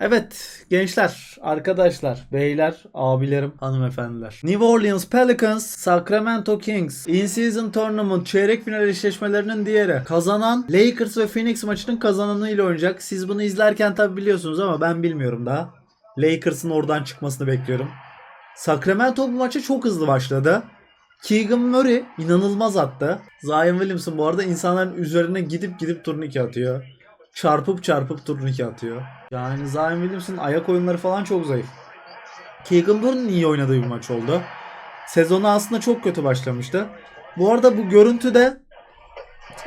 Evet gençler, arkadaşlar, beyler, abilerim, hanımefendiler. New Orleans Pelicans, Sacramento Kings in-season tournament çeyrek final eşleşmelerinin diğeri. Kazanan Lakers ve Phoenix maçının kazananıyla oynayacak. Siz bunu izlerken tabi biliyorsunuz ama ben bilmiyorum daha. Lakers'ın oradan çıkmasını bekliyorum. Sacramento bu maça çok hızlı başladı. Keegan Murray inanılmaz attı. Zion Williamson bu arada insanların üzerine gidip gidip turnike atıyor. Çarpıp çarpıp turnike atıyor. Yani Zion Williamson ayak oyunları falan çok zayıf. Keegan Murray'nin iyi oynadığı bir maç oldu. Sezonu aslında çok kötü başlamıştı. Bu arada bu görüntüde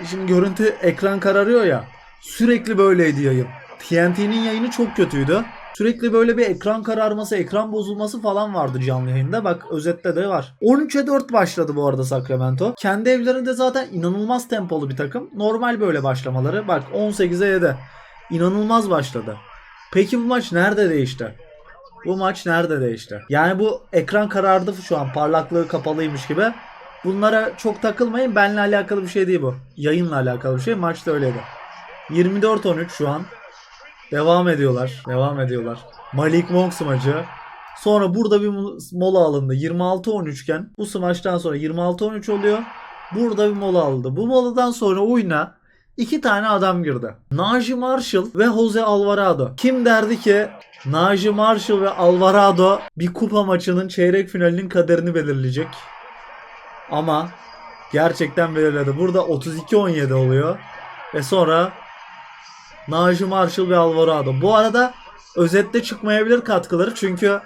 şimdi görüntü ekran kararıyor ya sürekli böyleydi yayın. TNT'nin yayını çok kötüydü. Sürekli böyle bir ekran kararması, ekran bozulması falan vardı canlı yayında. Bak özette de var. 13'e 4 başladı bu arada Sacramento. Kendi evlerinde zaten inanılmaz tempolu bir takım. Normal böyle başlamaları. Bak 18'e 7. İnanılmaz başladı. Peki bu maç nerede değişti? Bu maç nerede değişti? Yani bu ekran karardı şu an parlaklığı kapalıymış gibi. Bunlara çok takılmayın. Benle alakalı bir şey değil bu. Yayınla alakalı bir şey. Maçta öyleydi. 24-13 şu an. Devam ediyorlar. Devam ediyorlar. Malik Monks maçı. Sonra burada bir mola alındı. 26-13 iken bu smaçtan sonra 26-13 oluyor. Burada bir mola alındı. Bu moladan sonra oyuna iki tane adam girdi. Najee Marshall ve Jose Alvarado. Kim derdi ki Najee Marshall ve Alvarado bir kupa maçının çeyrek finalinin kaderini belirleyecek. Ama gerçekten belirledi. Burada 32-17 oluyor. Ve sonra Najee Marshall ve Alvarado. Bu arada özette çıkmayabilir katkıları çünkü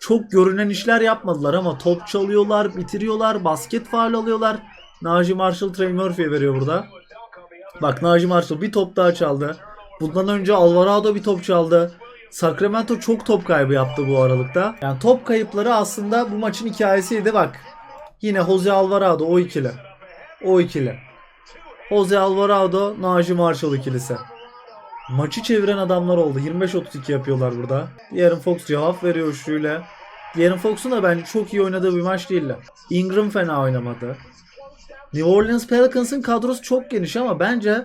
çok görünen işler yapmadılar ama top çalıyorlar, bitiriyorlar, basket faal alıyorlar. Najee Marshall Trey Murphy'ye veriyor burada. Bak Najee Marshall bir top daha çaldı. Bundan önce Alvarado bir top çaldı. Sacramento çok top kaybı yaptı bu aralıkta. Yani top kayıpları aslında bu maçın hikayesiydi bak. Yine Jose Alvarado o ikili. O ikili. Jose Alvarado, Najee Marshall ikilisi. Maçı çeviren adamlar oldu. 25-32 yapıyorlar burada. Diğerin Fox cevap veriyor üçlüyle. Diğerin Fox'un da bence çok iyi oynadığı bir maç değildi. Ingram fena oynamadı. New Orleans Pelicans'ın kadrosu çok geniş ama bence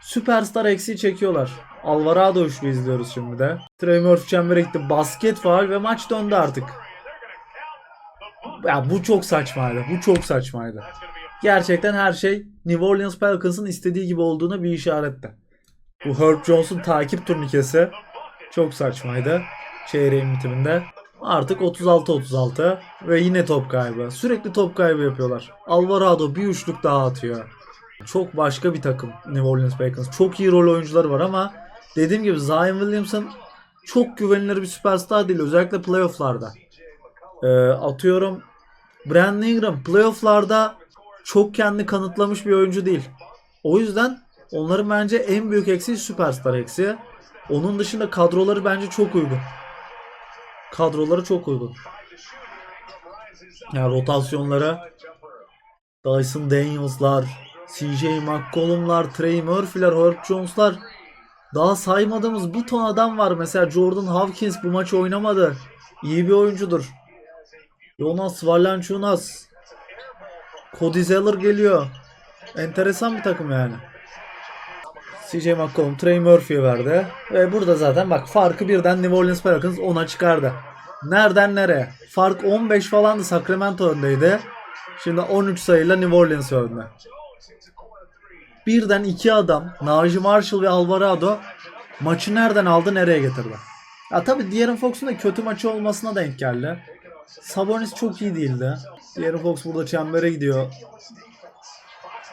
süperstar eksiği çekiyorlar. Alvarado üçlü izliyoruz şimdi de. Trey Murphy çembere gitti. Basket faal ve maç döndü artık. Ya bu çok saçmaydı. Bu çok saçmaydı. Gerçekten her şey New Orleans Pelicans'ın istediği gibi olduğuna bir işaretti. Bu Herb Jones'un takip turnikesi çok saçmaydı. Çeyreğin bitiminde. Artık 36-36 ve yine top kaybı. Sürekli top kaybı yapıyorlar. Alvarado bir üçlük daha atıyor. Çok başka bir takım New Orleans Pelicans. Çok iyi rol oyuncuları var ama dediğim gibi Zion Williamson çok güvenilir bir süperstar değil. Özellikle playofflarda. Ee, atıyorum Brandon Ingram playofflarda çok kendi kanıtlamış bir oyuncu değil. O yüzden onların bence en büyük eksiği süperstar eksiği. Onun dışında kadroları bence çok uygun. Kadroları çok uygun. Yani rotasyonlara Dyson Daniels'lar, CJ McCollum'lar, Trey Murphy'ler, Herb Jones'lar daha saymadığımız bir ton adam var. Mesela Jordan Hawkins bu maçı oynamadı. İyi bir oyuncudur. Jonas Valanciunas. Cody Zeller geliyor. Enteresan bir takım yani. CJ McCollum Trey Murphy'ye verdi. Ve burada zaten bak farkı birden New Orleans Pelicans 10'a çıkardı. Nereden nereye? Fark 15 falandı Sacramento öndeydi. Şimdi 13 sayıyla New Orleans önde. Birden iki adam Najee Marshall ve Alvarado maçı nereden aldı nereye getirdi. Ya tabi De'Aaron Fox'un da kötü maçı olmasına denk geldi. Sabonis çok iyi değildi. De'Aaron Fox burada çembere gidiyor.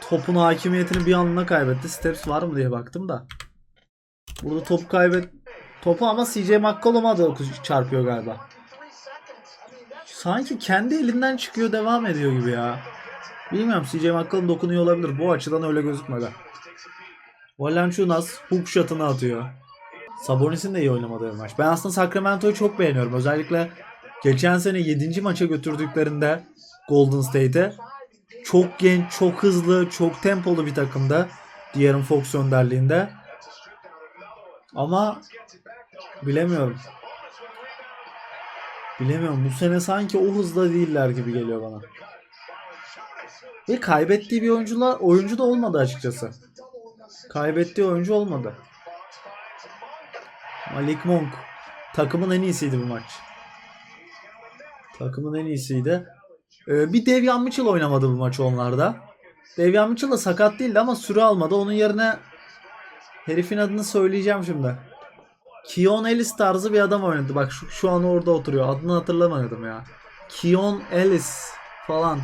Topun hakimiyetini bir anına kaybetti. Steps var mı diye baktım da. Burada top kaybet topu ama CJ McCollum'a da çarpıyor galiba. Sanki kendi elinden çıkıyor devam ediyor gibi ya. Bilmiyorum CJ McCollum dokunuyor olabilir. Bu açıdan öyle gözükmedi. Valanciunas hook shot'ını atıyor. Sabonis'in de iyi oynamadığı bir maç. Ben aslında Sacramento'yu çok beğeniyorum. Özellikle geçen sene 7. maça götürdüklerinde Golden State'e çok genç, çok hızlı, çok tempolu bir takımda. De'Aaron Fox önderliğinde. Ama bilemiyorum. Bilemiyorum. Bu sene sanki o hızda değiller gibi geliyor bana. Ve kaybettiği bir oyuncular oyuncu da olmadı açıkçası. Kaybettiği oyuncu olmadı. Malik Monk. Takımın en iyisiydi bu maç. Takımın en iyisiydi. Ee, bir Devian Mitchell oynamadı bu maç onlarda. Devian Mitchell da sakat değildi ama süre almadı. Onun yerine herifin adını söyleyeceğim şimdi. Keon Ellis tarzı bir adam oynadı. Bak şu, şu an orada oturuyor. Adını hatırlamadım ya. Keon Ellis falan.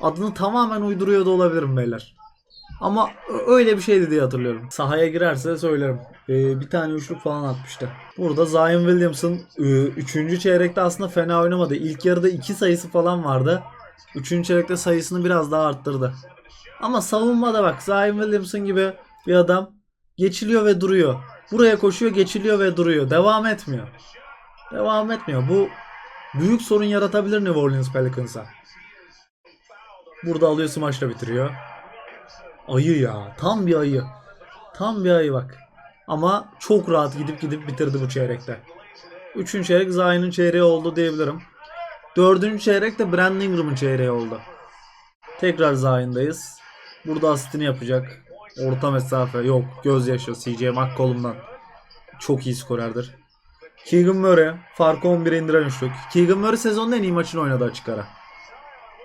Adını tamamen uyduruyor da olabilirim beyler. Ama öyle bir şeydi diye hatırlıyorum. Sahaya girerse söylerim. Ee, bir tane üçlük falan atmıştı. Burada Zion Williamson 3. çeyrekte aslında fena oynamadı. İlk yarıda 2 sayısı falan vardı. 3. çeyrekte sayısını biraz daha arttırdı. Ama savunmada bak Zion Williamson gibi bir adam geçiliyor ve duruyor. Buraya koşuyor, geçiliyor ve duruyor. Devam etmiyor. Devam etmiyor. Bu büyük sorun yaratabilir New Orleans Pelicans'a. Burada alıyor smaçla bitiriyor. Ayı ya. Tam bir ayı. Tam bir ayı bak. Ama çok rahat gidip gidip bitirdi bu çeyrekte. Üçüncü çeyrek Zion'un çeyreği oldu diyebilirim. Dördüncü çeyrek de Brandon Ingram'ın çeyreği oldu. Tekrar Zion'dayız. Burada asistini yapacak. Orta mesafe yok. Gözyaşı CJ McCollum'dan. Çok iyi skorerdir. Keegan Murray farkı 11'e indiren üçlük. Keegan Murray sezonun en iyi maçını oynadı açık ara.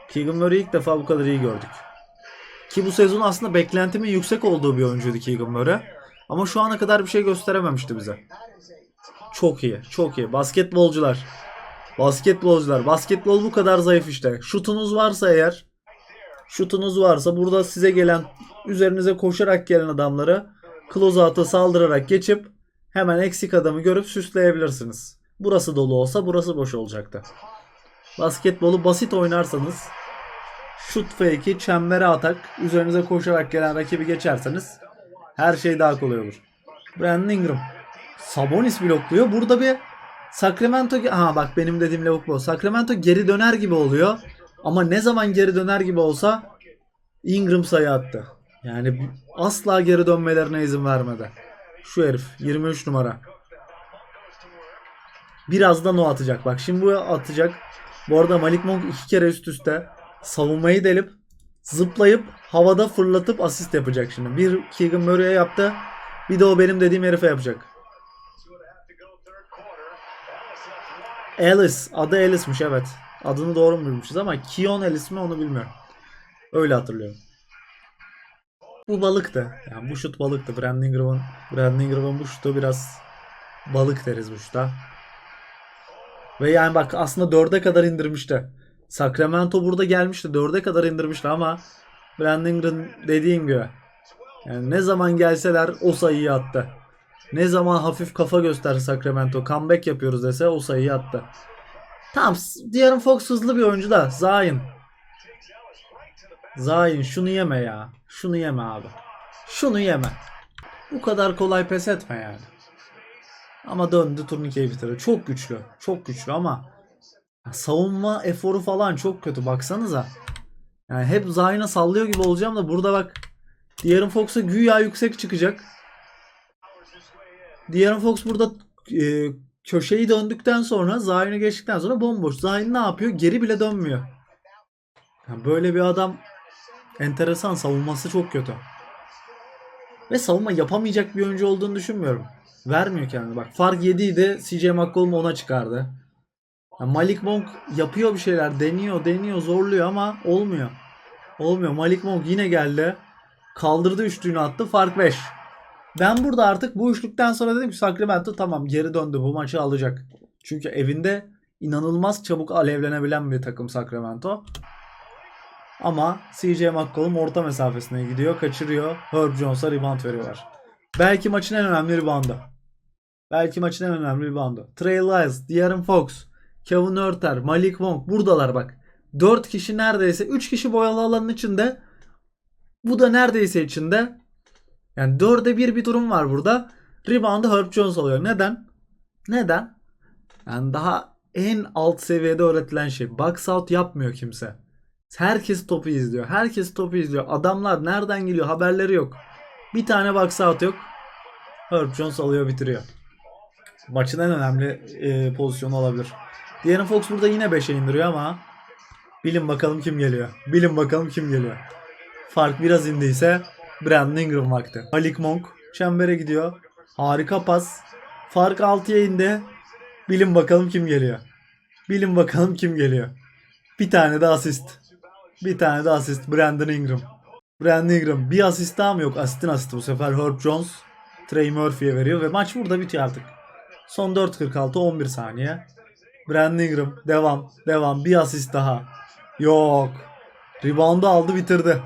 Keegan Murray'i ilk defa bu kadar iyi gördük. Ki bu sezon aslında beklentimin yüksek olduğu bir oyuncuydu Keegan Murray. Ama şu ana kadar bir şey gösterememişti bize. Çok iyi, çok iyi. Basketbolcular. Basketbolcular. Basketbol bu kadar zayıf işte. Şutunuz varsa eğer, şutunuz varsa burada size gelen, üzerinize koşarak gelen adamları closeout'a saldırarak geçip hemen eksik adamı görüp süsleyebilirsiniz. Burası dolu olsa burası boş olacaktı. Basketbolu basit oynarsanız şut fake'i çembere atak üzerinize koşarak gelen rakibi geçerseniz her şey daha kolay olur. Brandon Ingram. Sabonis blokluyor. Burada bir Sacramento ha bak benim dediğim lavuk bu. Sacramento geri döner gibi oluyor. Ama ne zaman geri döner gibi olsa Ingram sayı attı. Yani asla geri dönmelerine izin vermedi. Şu herif 23 numara. Birazdan o atacak. Bak şimdi bu atacak. Bu arada Malik Monk iki kere üst üste savunmayı delip zıplayıp havada fırlatıp asist yapacak şimdi. Bir Keegan Murray'e yaptı. Bir de o benim dediğim herife yapacak. Ellis. Adı Ellis'miş evet. Adını doğru mu bilmişiz ama Keon Ellis mi onu bilmiyorum. Öyle hatırlıyorum. Bu balıktı. Yani bu şut balıktı. Brandon Ingram'ın Brandon Ingram'ın bu şutu biraz balık deriz bu şuta. Ve yani bak aslında 4'e kadar indirmişti. Sacramento burada gelmişti. 4'e kadar indirmişti ama Brandon Ingram dediğim gibi yani ne zaman gelseler o sayıyı attı. Ne zaman hafif kafa gösterse Sacramento comeback yapıyoruz dese o sayıyı attı. Tamam De'Aaron Fox hızlı bir oyuncu da Zion. Zion şunu yeme ya. Şunu yeme abi. Şunu yeme. Bu kadar kolay pes etme yani. Ama döndü turnikeyi bitirdi. Çok güçlü. Çok güçlü ama savunma eforu falan çok kötü. Baksanıza. Yani hep Zion'a sallıyor gibi olacağım da burada bak De'Aaron Fox'a güya yüksek çıkacak. De'Aaron Fox burada e, köşeyi döndükten sonra Zion'u geçtikten sonra bomboş. Zion ne yapıyor? Geri bile dönmüyor. Yani böyle bir adam enteresan. Savunması çok kötü. Ve savunma yapamayacak bir oyuncu olduğunu düşünmüyorum. Vermiyor kendini. Bak fark 7 idi. CJ McCollum ona çıkardı. Yani Malik Monk yapıyor bir şeyler. Deniyor, deniyor, zorluyor ama olmuyor. Olmuyor. Malik Monk yine geldi. Kaldırdı üçlüğünü attı. Fark 5. Ben burada artık bu üçlükten sonra dedim ki Sacramento tamam geri döndü. Bu maçı alacak. Çünkü evinde inanılmaz çabuk alevlenebilen bir takım Sacramento. Ama CJ McCollum orta mesafesine gidiyor. Kaçırıyor. Herb Jones'a rebound veriyorlar. Belki maçın en önemli reboundu. Belki maçın en önemli reboundu. Trey Lyles, De'Aaron Fox, Kevin Örter, Malik Monk buradalar bak. 4 kişi neredeyse 3 kişi boyalı alanın içinde. Bu da neredeyse içinde. Yani 4'e 1 bir durum var burada. Rebound'ı Herb Jones alıyor. Neden? Neden? Yani daha en alt seviyede öğretilen şey. Box out yapmıyor kimse. Herkes topu izliyor. Herkes topu izliyor. Adamlar nereden geliyor haberleri yok. Bir tane box out yok. Herb Jones alıyor bitiriyor. Maçın en önemli e, pozisyonu olabilir. De'Aaron Fox burada yine 5'e indiriyor ama bilin bakalım kim geliyor. Bilin bakalım kim geliyor. Fark biraz indiyse Brandon Ingram vakti. Malik Monk çembere gidiyor. Harika pas. Fark 6'ya indi. Bilin bakalım kim geliyor. Bilin bakalım kim geliyor. Bir tane de asist. Bir tane de asist. Brandon Ingram. Brandon Ingram. Bir asist daha mı yok? Asistin asisti bu sefer Herb Jones. Trey Murphy'ye veriyor ve maç burada bitiyor artık. Son 4.46 11 saniye. Brandon Ingram. Devam. Devam. Bir asist daha. Yok. Rebound'u aldı bitirdi.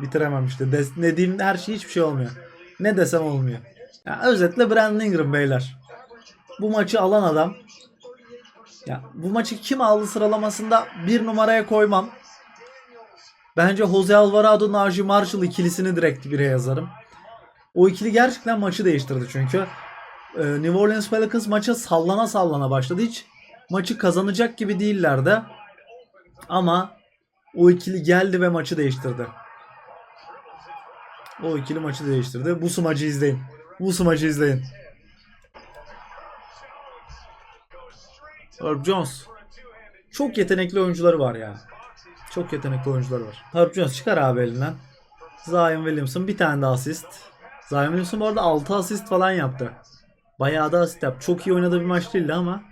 Bitirememişti. Des- ne diyeyim her şey hiçbir şey olmuyor. Ne desem olmuyor. Ya özetle Brandon Ingram beyler. Bu maçı alan adam. Ya bu maçı kim aldı sıralamasında bir numaraya koymam. Bence Jose Alvarado, Najee Marshall ikilisini direkt bire yazarım. O ikili gerçekten maçı değiştirdi çünkü. Ee, New Orleans Pelicans maça sallana sallana başladı. Hiç maçı kazanacak gibi değillerdi. Ama o ikili geldi ve maçı değiştirdi. O ikili maçı değiştirdi. Bu smacı izleyin. Bu smacı izleyin. Herb Jones. Çok yetenekli oyuncuları var ya. Çok yetenekli oyuncuları var. Herb Jones çıkar abi elinden. Zion Williamson bir tane daha asist. Zion Williamson bu arada 6 asist falan yaptı. Bayağı da asist yaptı. Çok iyi oynadığı bir maç değildi ama.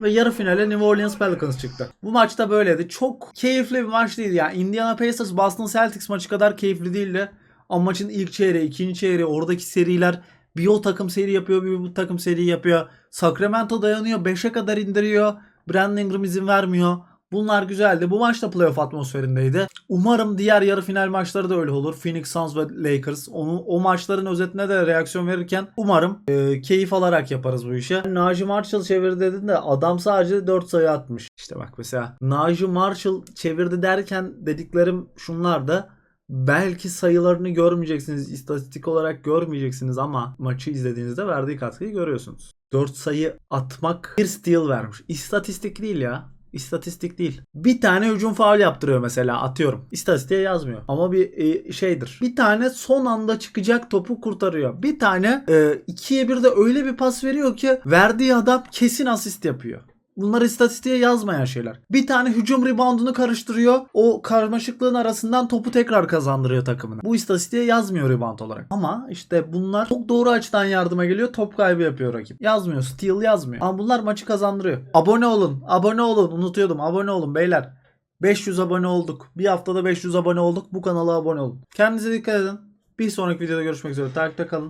Ve yarı finale New Orleans Pelicans çıktı. Bu maçta böyleydi. Çok keyifli bir maç değildi. Yani Indiana Pacers Boston Celtics maçı kadar keyifli değildi. Ama maçın ilk çeyreği, ikinci çeyreği, oradaki seriler bir o takım seri yapıyor, bir bu takım seri yapıyor. Sacramento dayanıyor, 5'e kadar indiriyor. Brandon Ingram izin vermiyor. Bunlar güzeldi. Bu maç da playoff atmosferindeydi. Umarım diğer yarı final maçları da öyle olur. Phoenix Suns ve Lakers. Onu, o maçların özetine de reaksiyon verirken umarım e, keyif alarak yaparız bu işi. Najee Marshall çevirdi dedin de adam sadece 4 sayı atmış. İşte bak mesela Najee Marshall çevirdi derken dediklerim şunlar da belki sayılarını görmeyeceksiniz. istatistik olarak görmeyeceksiniz ama maçı izlediğinizde verdiği katkıyı görüyorsunuz. 4 sayı atmak bir steal vermiş. İstatistik değil ya. İstatistik değil. Bir tane hücum faul yaptırıyor mesela atıyorum. İstatistiğe yazmıyor. Ama bir e, şeydir. Bir tane son anda çıkacak topu kurtarıyor. Bir tane e, ikiye bir de öyle bir pas veriyor ki verdiği adam kesin asist yapıyor. Bunlar istatistiğe yazmayan şeyler. Bir tane hücum reboundunu karıştırıyor. O karmaşıklığın arasından topu tekrar kazandırıyor takımına. Bu istatistiğe yazmıyor rebound olarak. Ama işte bunlar çok doğru açıdan yardıma geliyor. Top kaybı yapıyor rakip. Yazmıyor. Steal yazmıyor. Ama bunlar maçı kazandırıyor. Abone olun. Abone olun. Unutuyordum. Abone olun beyler. 500 abone olduk. Bir haftada 500 abone olduk. Bu kanala abone olun. Kendinize dikkat edin. Bir sonraki videoda görüşmek üzere. Takipte kalın.